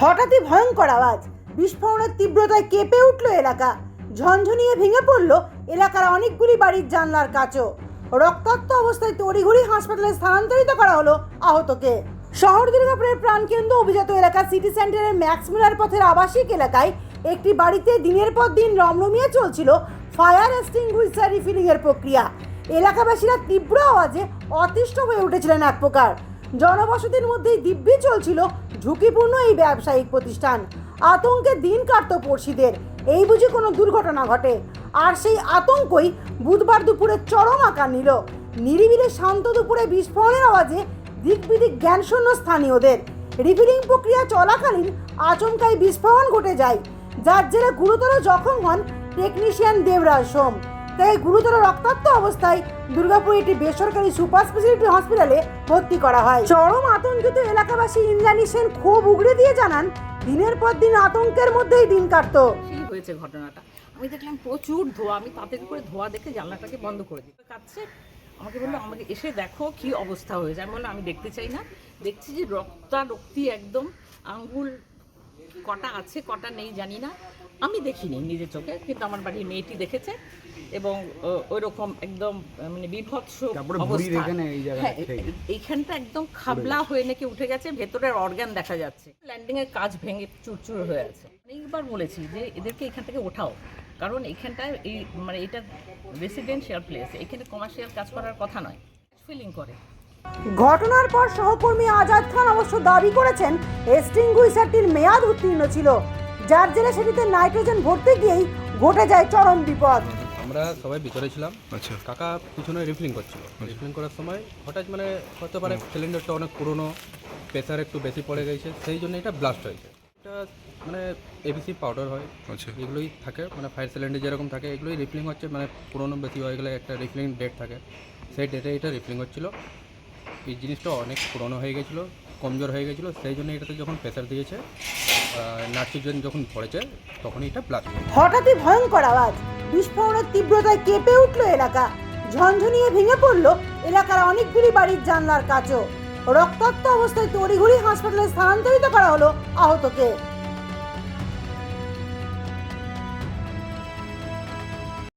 হঠাৎই ভয়ঙ্কর আওয়াজ। বিস্ফোরণের তীব্রতায় কেঁপে উঠল এলাকা। ঝনঝনিয়ে ভেঙে পড়ল এলাকার অনেকগুলি বাড়ির জানলার কাচও রক্তাক্ত অবস্থায় তড়িঘড়ি হাসপাতালে স্থানান্তরিত করা হলো আহতকে। শহর দুর্গাপুরের প্রাণকেন্দ্র অভিজাত এলাকা সিটি সেন্টারের ম্যাক্স মিলার পথের আবাসিক এলাকায় একটি বাড়িতে দিনের পর দিন রমরমিয়ে চলছিল ফায়ার এক্সটিংগুইশার রিফিলিং এর প্রক্রিয়া। এলাকাবাসীরা তীব্র আওয়াজে অতিষ্ঠ হয়ে উঠেছিলেন এক প্রকার। জনবসতির মধ্যেই দিব্যি চলছিল ঝুঁকিপূর্ণ এই ব্যবসায়িক প্রতিষ্ঠান। আতঙ্কে দিন কাটত পড়শিদের। এই বুঝি কোনো দুর্ঘটনা ঘটে। আর সেই আতঙ্কই বুধবার দুপুরে চরম আকার নিল। নিরিবিলি শান্ত দুপুরে বিস্ফোরণের আওয়াজে দিক বিদিক জ্ঞানশূন্য স্থানীয়দের। রিফিলিং প্রক্রিয়া চলাকালীন আচমকাই বিস্ফোরণ ঘটে যায়। যার জেরে গুরুতর জখম হন টেকনিশিয়ান দেবরাজ সোম। তাই গুরুতর রক্তাক্ত অবস্থায় দুর্গাপুর একটি বেসরকারি সুপার স্পেশালিটি হসপিটালে ভর্তি করা হয়। চরম আতঙ্কিত এলাকাবাসী ইন্দ্রাণী সেন ক্ষোভ উগড়ে দিয়ে জানান, দিনের পর দিন আতঙ্কের মধ্যেই দিন কাটতো। হয়েছে ঘটনাটা। আমি দেখলাম প্রচুর ধোয়া। আমি তাদের করে ধোয়া দেখে জানলাটাকে বন্ধ করে দিই। কাছে আমাকে বলল, আমাকে এসে দেখো কি অবস্থা হয়েছে। আমি বললাম, আমি দেখতে চাই না। দেখছি যে রক্তারক্তি একদম আঙ্গুল কটা আছে কটা নেই জানি না। আমি দেখিনি নিজের চোখে কিন্তু আমার বাড়ির মেয়েটি দেখেছে এবং ওই রকম একদম মানে বিভৎস অবস্থা। হ্যাঁ, এইখানটা একদম খাবলা হয়ে নাকি উঠে গেছে ভেতরের অর্গান দেখা যাচ্ছে। ল্যান্ডিং এর কাজ ভেঙে চুরচুর হয়ে আছে। অনেকবার বলেছি যে এদেরকে এখান থেকে ওঠাও। কারণ এখানটায় এই মানে এটা রেসিডেন্সিয়াল প্লেস এখানে কমার্শিয়াল কাজ করার কথা নয়। ফিলিং করে। ঘটনার পর সহকর্মী আজাদ খান অবশ্য দাবি করেছেন এক্সটিংগুইশারটির মেয়াদ উত্তীর্ণ ছিল। যার জেরে সেটিতে নাইট্রোজেন ভরতে গিয়েই ঘটে যায় চরম বিপদ। আমরা সবাই ভিতরে ছিলাম। আচ্ছা। কাকা পিছনে রিফিলিং করছিল। রিফিলিং করার সময় হঠাৎ মানে হতে পারে সিলিন্ডারটা অনেক পুরনো প্রেসার একটু বেশি পড়ে গেছে সেই জন্য এটা ব্লাস্ট হয়েছে। এটা মানে এবিসি পাউডার হয়। আচ্ছা। এগুলোই থাকে মানে ফায়ার সিলিন্ডার যেরকম থাকে এগুলোই রিফিলিং হচ্ছে মানে পুরনো বেশি হয়ে গেলে একটা রিফিলিং ডেট থাকে। সেই ডেটে এটা রিফিলিং হচ্ছিল। এই জিনিসটা অনেক পুরনো হয়ে গেছিল, কমজোর হয়ে গেছিল, সেই জন্য এটাতে যখন প্রেশার দিয়েছে নাইট্রোজেন যখন পড়েছে তখন এটা প্লাস হঠাৎই ভয়ঙ্কর আওয়াজ, বিস্ফোরণের তীব্রতায় কেঁপে উঠল এলাকা, ঝনঝনিয়ে ভেঙে পড়ল এলাকার অনেকগুলি বাড়ির জানলার কাচও রক্তাক্ত অবস্থায় তড়িঘড়ি হাসপাতালে স্থানান্তরিত করা হলো আহতকে।